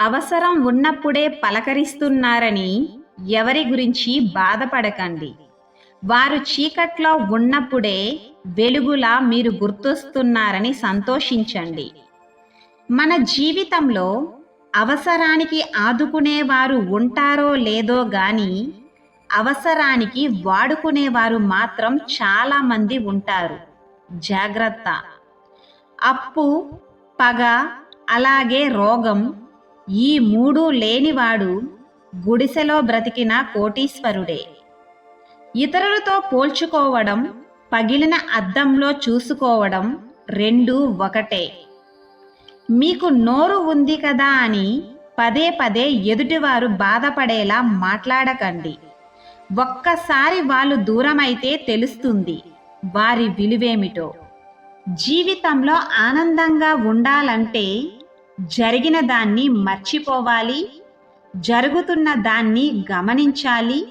అవసరం ఉన్నప్పుడే పలకరిస్తున్నారని ఎవరి గురించి బాధపడకండి. వారు చీకట్లో ఉన్నప్పుడే వెలుగులా మీరు గుర్తొస్తున్నారని సంతోషించండి. మన జీవితంలో అవసరానికి ఆదుకునేవారు ఉంటారో లేదో గాని అవసరానికి వాడుకునేవారు మాత్రం చాలామంది ఉంటారు. జాగ్రత్త. అప్పు పగ అలాగే రోగం ఈ మూడు లేనివాడు గుడిసెలో బ్రతికిన కోటీశ్వరుడే. ఇతరులతో పోల్చుకోవడం పగిలిన అద్దంలో చూసుకోవడం రెండు ఒకటే. మీకు నోరు ఉంది కదా అని పదే పదే ఎదుటివారు బాధపడేలా మాట్లాడకండి. ఒక్కసారి వాళ్ళు దూరమైతే తెలుస్తుంది వారి విలువేమిటో. జీవితంలో ఆనందంగా ఉండాలంటే జరిగిన దాన్ని మర్చిపోవాలి జరుగుతున్న దాన్ని గమనించాలి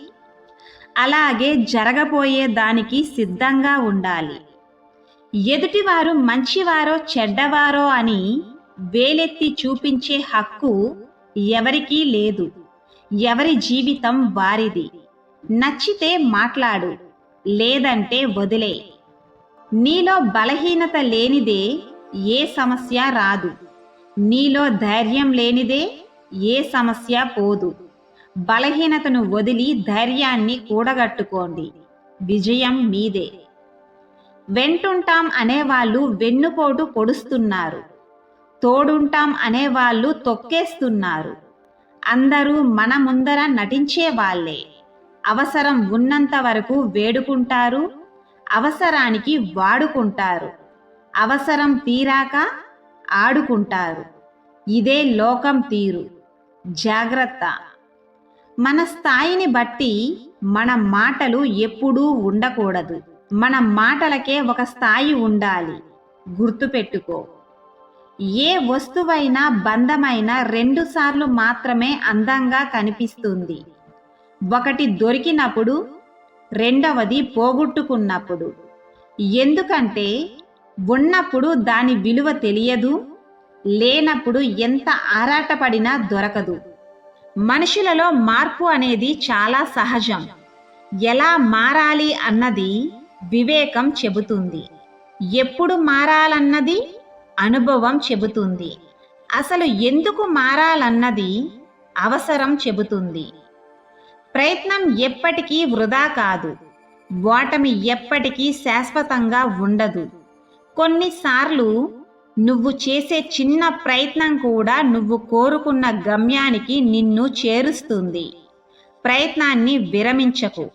అలాగే జరగబోయే దానికి సిద్ధంగా ఉండాలి. ఎదుటివారు మంచివారో చెడ్డవారో అని వేలెత్తి చూపించే హక్కు ఎవరికీ లేదు. ఎవరి జీవితం వారిది. నచ్చితే మాట్లాడు లేదంటే వదిలే. నీలో బలహీనత లేనిదే ఏ సమస్య రాదు. నీలో ధైర్యం లేనిదే ఏ సమస్య పోదు. బలహీనతను వదిలి ధైర్యాన్ని కూడగట్టుకోండి. విజయం మీదే. వెంటుంటాం అనేవాళ్ళు వెన్నుపోటు పొడుస్తున్నారు. తోడుంటాం అనేవాళ్ళు తొక్కేస్తున్నారు. అందరూ మన ముందర నటించే వాళ్ళే. అవసరం ఉన్నంత వరకు వేడుకుంటారు. అవసరానికి వాడుకుంటారు. అవసరం తీరాక ఆడుకుంటారు. ఇదే లోకం తీరు. జాగ్రత్త. మన స్థాయిని బట్టి మన మాటలు ఎప్పుడూ ఉండకూడదు. మన మాటలకే ఒక స్థాయి ఉండాలి. గుర్తుపెట్టుకో. ఏ వస్తువైనా బంధమైన రెండుసార్లు మాత్రమే అందంగా కనిపిస్తుంది. ఒకటి దొరికినప్పుడు రెండవది పోగొట్టుకున్నప్పుడు. ఎందుకంటే ఉన్నప్పుడు దాని విలువ తెలియదు లేనప్పుడు ఎంత ఆరాటపడినా దొరకదు. మనుషులలో మార్పు అనేది చాలా సహజం. ఎలా మారాలి అన్నది వివేకం చెబుతుంది. ఎప్పుడు మారాలన్నది అనుభవం చెబుతుంది. అసలు ఎందుకు మారాలన్నది అవసరం చెబుతుంది. ప్రయత్నం ఎప్పటికీ వృధా కాదు. ఓటమి ఎప్పటికీ శాశ్వతంగా ఉండదు. కొన్నిసార్లు నువ్వు చేసే చిన్న ప్రయత్నం కూడా నువ్వు కోరుకున్న గమ్యానికి నిన్ను చేరుస్తుంది. ప్రయత్నాన్ని విరమించకు.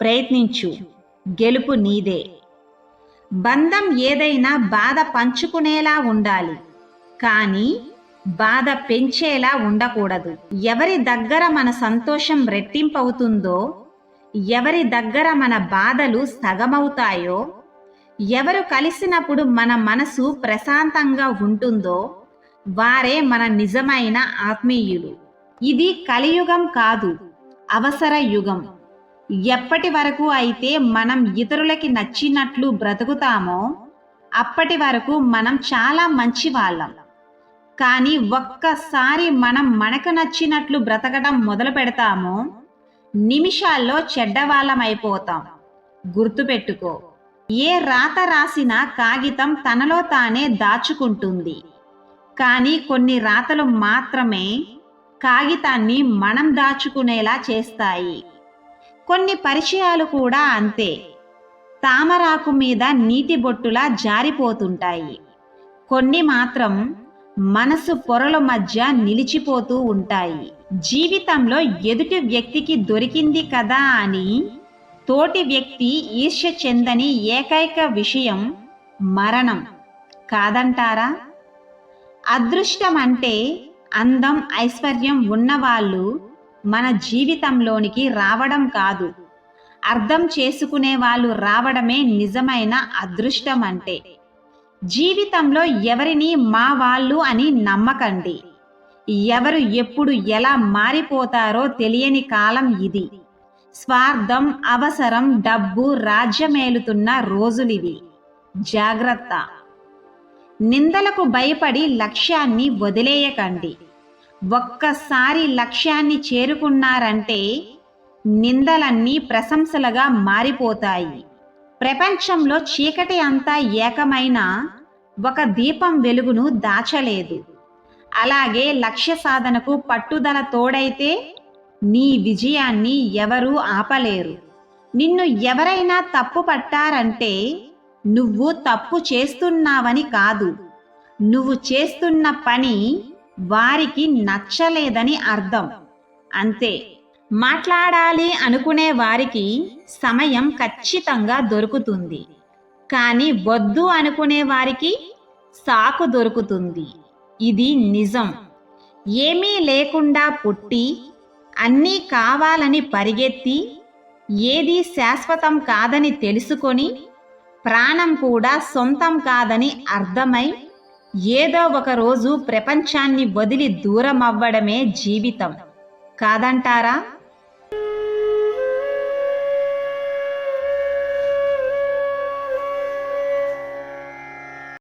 ప్రయత్నించు. గెలుపు నీదే. బంధం ఏదైనా బాధ పంచుకునేలా ఉండాలి. కానీ బాధ పెంచేలా ఉండకూడదు. ఎవరి దగ్గర మన సంతోషం రెట్టింపవుతుందో ఎవరి దగ్గర మన బాధలు సగమవుతాయో ఎవరు కలిసినప్పుడు మన మనసు ప్రశాంతంగా ఉంటుందో వారే మన నిజమైన ఆత్మీయులు. ఇది కలియుగం కాదు అవసర యుగం. ఎప్పటి వరకు అయితే మనం ఇతరులకి నచ్చినట్లు బ్రతుకుతామో అప్పటి వరకు మనం చాలా మంచి వాళ్ళం. కానీ ఒక్కసారి మనం మనకు నచ్చినట్లు బ్రతకడం మొదలు పెడతామో నిమిషాల్లో చెడ్డవాళ్ళమైపోతాం గుర్తుపెట్టుకో. ఏ రాత రాసిన కాగితం తనలో తానే దాచుకుంటుంది. కానీ కొన్ని రాతలు మాత్రమే కాగితాన్ని మనం దాచుకునేలా చేస్తాయి. కొన్ని పరిచయాలు కూడా అంతే. తామరాకు మీద నీటి బొట్టులా జారిపోతుంటాయి. కొన్ని మాత్రం మనసు పొరల మధ్య నిలిచిపోతూ ఉంటాయి. జీవితంలో ఎదుటి వ్యక్తికి దొరికింది కదా అని తోటి వ్యక్తి ఈర్ష్య చెందని ఏకైక విషయం మరణం. కాదంటారా? అదృష్టం అంటే అందం ఐశ్వర్యం ఉన్నవాళ్ళు మన జీవితంలోనికి రావడం కాదు. అర్థం చేసుకునే వాళ్ళు రావడమే నిజమైన అదృష్టం అంటే జీవితంలో ఎవరిని మా వాళ్ళు అని నమ్మకండి. ఎవరు ఎప్పుడు ఎలా మారిపోతారో తెలియని కాలం ఇది. స్వార్థం అవసరం డబ్బు రాజ్యమేలుతున్న రోజులివి. జాగ్రత్త. నిందలకు భయపడి లక్ష్యాన్ని వదిలేయకండి. ఒక్కసారి లక్ష్యాన్ని చేరుకున్నారంటే నిందలన్నీ ప్రశంసలుగా మారిపోతాయి. ప్రపంచంలో చీకటి అంతా ఏకమైన ఒక దీపం వెలుగును దాచలేదు. అలాగే లక్ష్య సాధనకు పట్టుదల తోడైతే నీ విజయాన్ని ఎవరూ ఆపలేరు. నిన్ను ఎవరైనా తప్పు పట్టారంటే నువ్వు తప్పు చేస్తున్నావని కాదు. నువ్వు చేస్తున్న పని వారికి నచ్చలేదని అర్థం. అంతే. మాట్లాడాలి అనుకునే వారికి సమయం ఖచ్చితంగా దొరుకుతుంది. కానీ వద్దు అనుకునే వారికి సాకు దొరుకుతుంది. ఇది నిజం. ఏమీ లేకుండా పుట్టి అన్నీ కావాలని పరిగెత్తి ఏది శాశ్వతం కాదని తెలుసుకొని ప్రాణం కూడా సొంతం కాదని అర్థమై ఏదో ఒక రోజు ప్రపంచాన్ని వదిలి దూరం అవ్వడమే జీవితం. కాదంటారా?